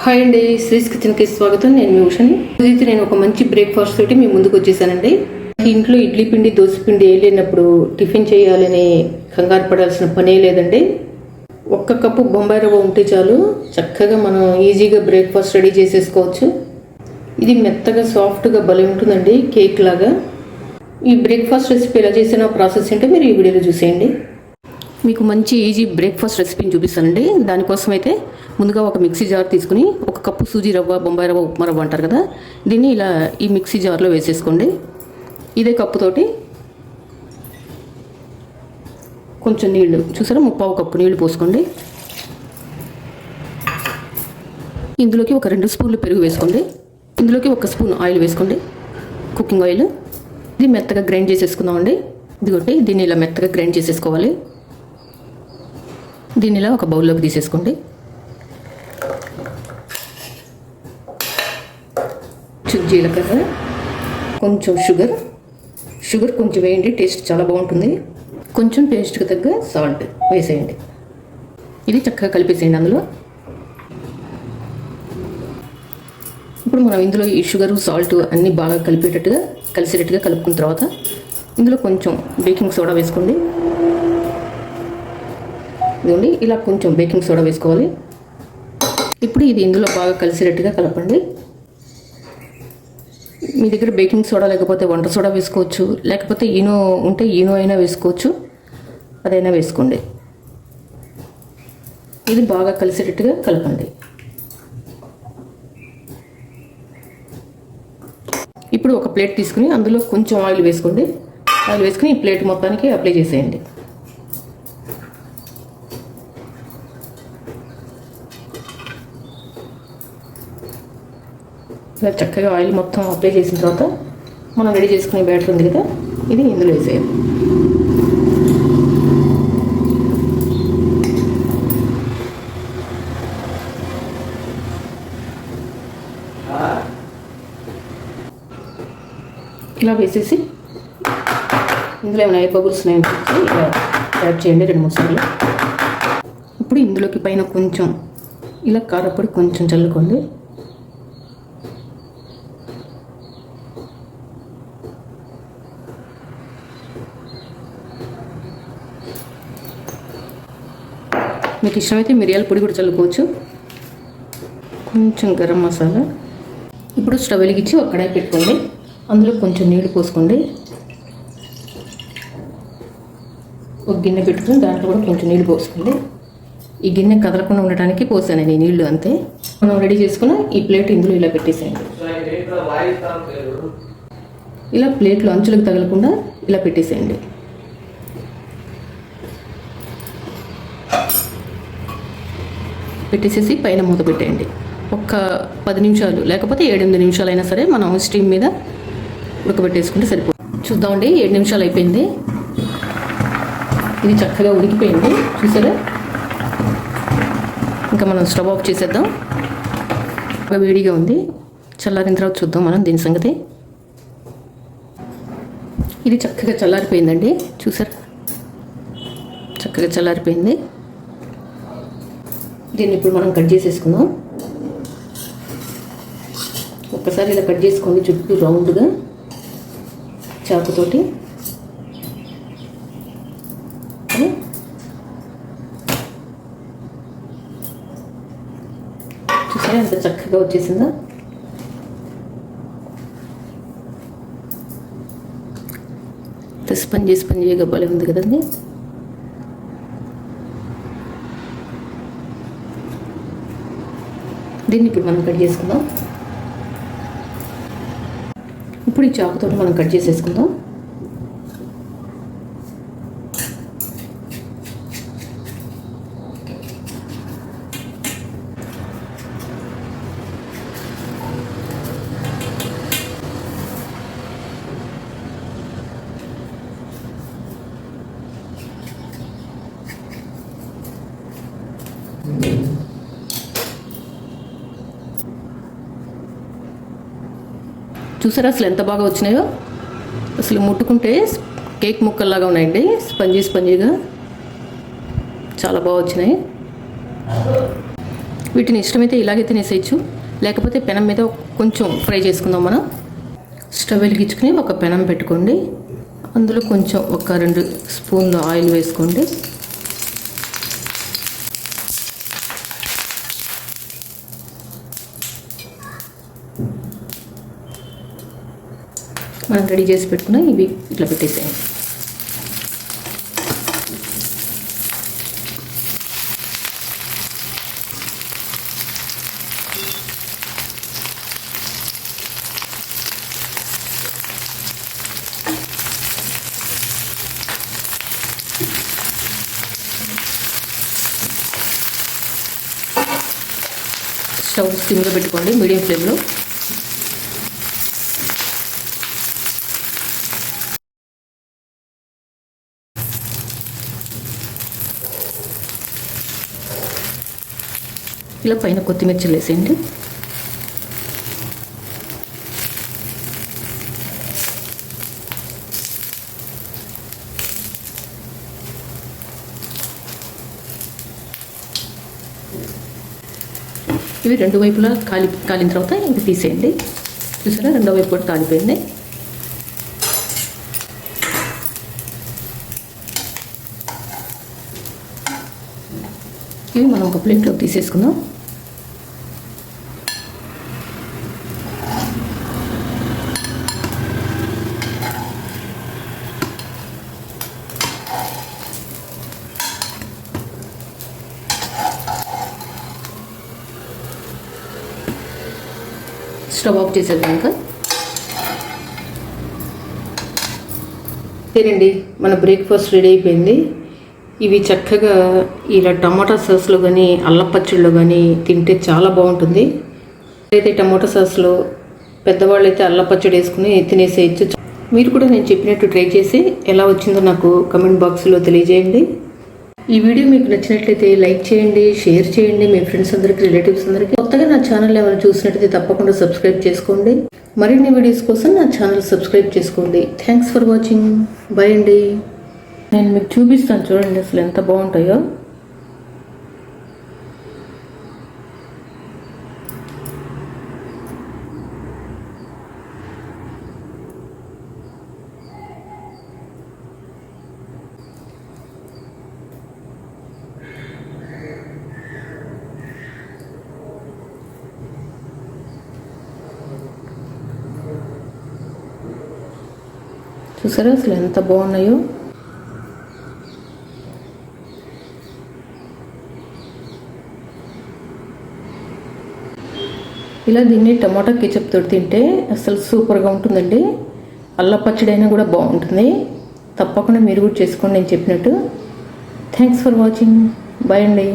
Hi అండి శ్రీస్ కిచెన్కి స్వాగతం. నేను మీ అయితే నేను ఒక మంచి బ్రేక్ఫాస్ట్ తోటి మీ ముందుకు వచ్చేసానండి. ఇంట్లో ఇడ్లీ పిండి దోశ పిండి ఏ లేనప్పుడు టిఫిన్ చేయాలని కంగారు పడాల్సిన పనే లేదండి. ఒక్క కప్పు బొంబాయి రవ్వ ఉంటే చాలు. చక్కగా మనం ఈజీగా బ్రేక్ఫాస్ట్ రెడీ చేసేసుకోవచ్చు. ఇది మెత్తగా సాఫ్ట్గా భలే ఉంటుందండి కేక్ లాగా. ఈ బ్రేక్ఫాస్ట్ రెసిపీ ఎలా చేసిన ప్రాసెస్ ఏంటో మీరు ఈ వీడియోలో చూసేయండి. మీకు మంచి ఈజీ బ్రేక్ఫాస్ట్ రెసిపీని చూపిస్తానండి. దానికోసం అయితే ముందుగా ఒక మిక్సీ జార్ తీసుకుని ఒక కప్పు సూజీ రవ్వ బొంబాయి రవ్వ ఉప్మా రవ్వ అంటారు కదా? దీన్ని ఇలా ఈ మిక్సీ జార్లో వేసేసుకోండి. ఇదే కప్పుతోటి కొంచెం నీళ్ళు చూసారా? ముప్పావు కప్పు నీళ్ళు పోసుకోండి. ఇందులోకి ఒక రెండు స్పూన్లు పెరుగు వేసుకోండి. ఇందులోకి ఒక స్పూన్ ఆయిల్ వేసుకోండి. Cooking oil. ఇది మెత్తగా గ్రైండ్ చేసేసుకుందామండి. ఇదిగోటి దీన్ని ఇలా మెత్తగా గ్రైండ్ చేసేసుకోవాలి. దీన్ని ఇలా ఒక బౌల్లోకి తీసేసుకోండి. జీలకర్ర కొంచెం షుగర్. షుగర్ కొంచెం వేయండి టేస్ట్ చాలా బాగుంటుంది. కొంచెం టేస్ట్కి తగ్గ సాల్ట్ వేసేయండి. ఇది చక్కగా కలిపేసేయండి అందులో. ఇప్పుడు మనం ఇందులో ఈ షుగర్ సాల్ట్ అన్నీ బాగా కలిపేటట్టుగా కలిసేటట్టుగా కలుపుకున్న తర్వాత ఇందులో కొంచెం బేకింగ్ సోడా వేసుకోండి. ఇదిగోండి ఇలా కొంచెం బేకింగ్ సోడా వేసుకోవాలి. ఇప్పుడు ఇది ఇందులో బాగా కలిసేటట్టుగా కలపండి. మీ దగ్గర బేకింగ్ సోడా లేకపోతే వంట సోడా వేసుకోవచ్చు. లేకపోతే ఈనో ఉంటే ఈనో అయినా వేసుకోవచ్చు. అదైనా వేసుకోండి. ఇది బాగా కలిసేటట్టుగా కలపండి. ఇప్పుడు ఒక ప్లేట్ తీసుకుని అందులో కొంచెం ఆయిల్ వేసుకోండి. ఆయిల్ వేసుకుని ఈ ప్లేట్ మొత్తానికి అప్లై చేసేయండి. ఇలా చక్కగా ఆయిల్ మొత్తం అప్లై చేసిన తర్వాత మనం రెడీ చేసుకునే బ్యాటర్ ఉంది కదా ఇది ఇందులో వేసేయాలి. ఇలా వేసేసి ఇందులో ఏమైనా ఎయిర్ బబుల్స్ ఉన్నాయని ఇలా యాడ్ చేయండి రెండు మూడు సార్లు. ఇప్పుడు ఇందులోకి పైన కొంచెం ఇలా కారపొడి కొంచెం చల్లుకోండి. మీకు ఇష్టమైతే మిరియాల పొడి కూడా చల్లుకోవచ్చు. కొంచెం గరం మసాలా. ఇప్పుడు స్టవ్ వెలిగించి ఒక కడాయి పెట్టుకోండి. అందులో కొంచెం నీళ్ళు పోసుకోండి. ఒక గిన్నె పెట్టుకుని దాంట్లో కూడా కొంచెం నీళ్ళు పోసుకోండి. ఈ గిన్నె కదలకుండా ఉండటానికి పోసాను నేను నీళ్ళు అంతే. మనం రెడీ చేసుకున్న ఈ ప్లేట్ ఇందులో ఇలా పెట్టేసేయండి. ఇలా ప్లేట్లో అంచులకు తగలకుండా ఇలా పెట్టేసేయండి. పెట్టేసేసి పైన మూత పెట్టేయండి. ఒక్క పది నిమిషాలు లేకపోతే ఏడెనిమిది నిమిషాలు అయినా సరే మనం స్టీమ్ మీద ఉడకబెట్టేసుకుంటే సరిపోతుంది. చూద్దామండి ఏడు నిమిషాలు అయిపోయింది. ఇది చక్కగా ఉడికిపోయింది చూసారా? ఇంకా మనం స్టవ్ ఆఫ్ చేసేద్దాం. బాగా వేడిగా ఉంది. చల్లారిన తర్వాత చూద్దాం మనం దీని సంగతి. ఇది చక్కగా చల్లారిపోయిందండి చూసారా? చక్కగా చల్లారిపోయింది. దీన్ని ఇప్పుడు మనం కట్ చేసేసుకుందాం. ఒక్కసారి ఇలా కట్ చేసుకోండి చుట్టూ రౌండ్గా చాకుతోటి. చూసారా ఎంత చక్కగా వచ్చేసిందా? స్పంజీ స్పంజీగా భలే ఉంది కదండి. దీన్ని ఇప్పుడు మనం కట్ చేసుకుందాం. ఇప్పుడు ఈ చాకుతో మనం కట్ చేసేసుకుందాం. చూసారా? అసలు ఎంత బాగా వచ్చినాయో? అసలు ముట్టుకుంటే కేక్ ముక్కల్లాగా ఉన్నాయండి. స్పంజీ స్పంజీగా. చాలా బాగా వచ్చినాయి. వీటిని ఇష్టమైతే ఇలాగే తినేసేయచ్చు. లేకపోతే పెనం మీద కొంచెం ఫ్రై చేసుకుందాం మనం. స్టవ్ వెలిగించుకుని ఒక పెనం పెట్టుకోండి. అందులో కొంచెం ఒక రెండు స్పూన్లు ఆయిల్ వేసుకోండి. మనం రెడీ చేసి పెట్టుకున్న ఇవి ఇట్లా పెట్టేసేయండి. స్టవ్ స్టిమ్లో పెట్టుకోండి మీడియం ఫ్లేమ్లో. ఇలా పైన కొత్తిమీర చల్లేసేయండి. ఇవి రెండు వైపులా కాలి కాలిన తర్వాత ఇవి తీసేయండి. చూసారా? రెండో వైపు కూడా కాలిపోయింది. ఇవి మనం ఒక ప్లేట్లో తీసేసుకుందాం. స్టవ్ ఆఫ్ చేసేదాక సరేండి మన బ్రేక్ఫాస్ట్ రెడీ అయిపోయింది. ఇవి చక్కగా ఇలా టమాటా సాస్లో కానీ అల్లం పచ్చడిలో కానీ తింటే చాలా బాగుంటుంది. అయితే టమాటా సాస్లో పెద్దవాళ్ళు అయితే అల్లం పచ్చడి వేసుకుని తినేసేయచ్చు. మీరు కూడా నేను చెప్పినట్టు ట్రై చేసి ఎలా వచ్చిందో నాకు కమెంట్ బాక్స్లో తెలియజేయండి. ఈ వీడియో మీకు నచ్చినట్లయితే లైక్ చేయండి షేర్ చేయండి. మీ ఫ్రెండ్స్ అందరికి రిలేటివ్స్ అందరికి కొత్తగా నా ఛానల్ ఎవరు చూసినట్లయితే తప్పకుండా సబ్స్క్రైబ్ చేసుకోండి. మరిన్ని వీడియోస్ కోసం నా ఛానల్ సబ్స్క్రైబ్ చేసుకోండి. థ్యాంక్స్ ఫర్ వాచింగ్ బై అండి. నేను మీకు చూపిస్తాను చూడండి అసలు ఎంత బాగుంటాయో. చూసారా? అసలు ఎంత బాగున్నాయో? ఇలా దీన్ని టమాటా కెచప్ తోటి తింటే అసలు సూపర్గా ఉంటుందండి. అల్ల పచ్చడి అయినా కూడా బాగుంటుంది. తప్పకుండా మీరు కూడా చేసుకోండి నేను చెప్పినట్టు. థ్యాంక్స్ ఫర్ వాచింగ్ బాయ్ అండి.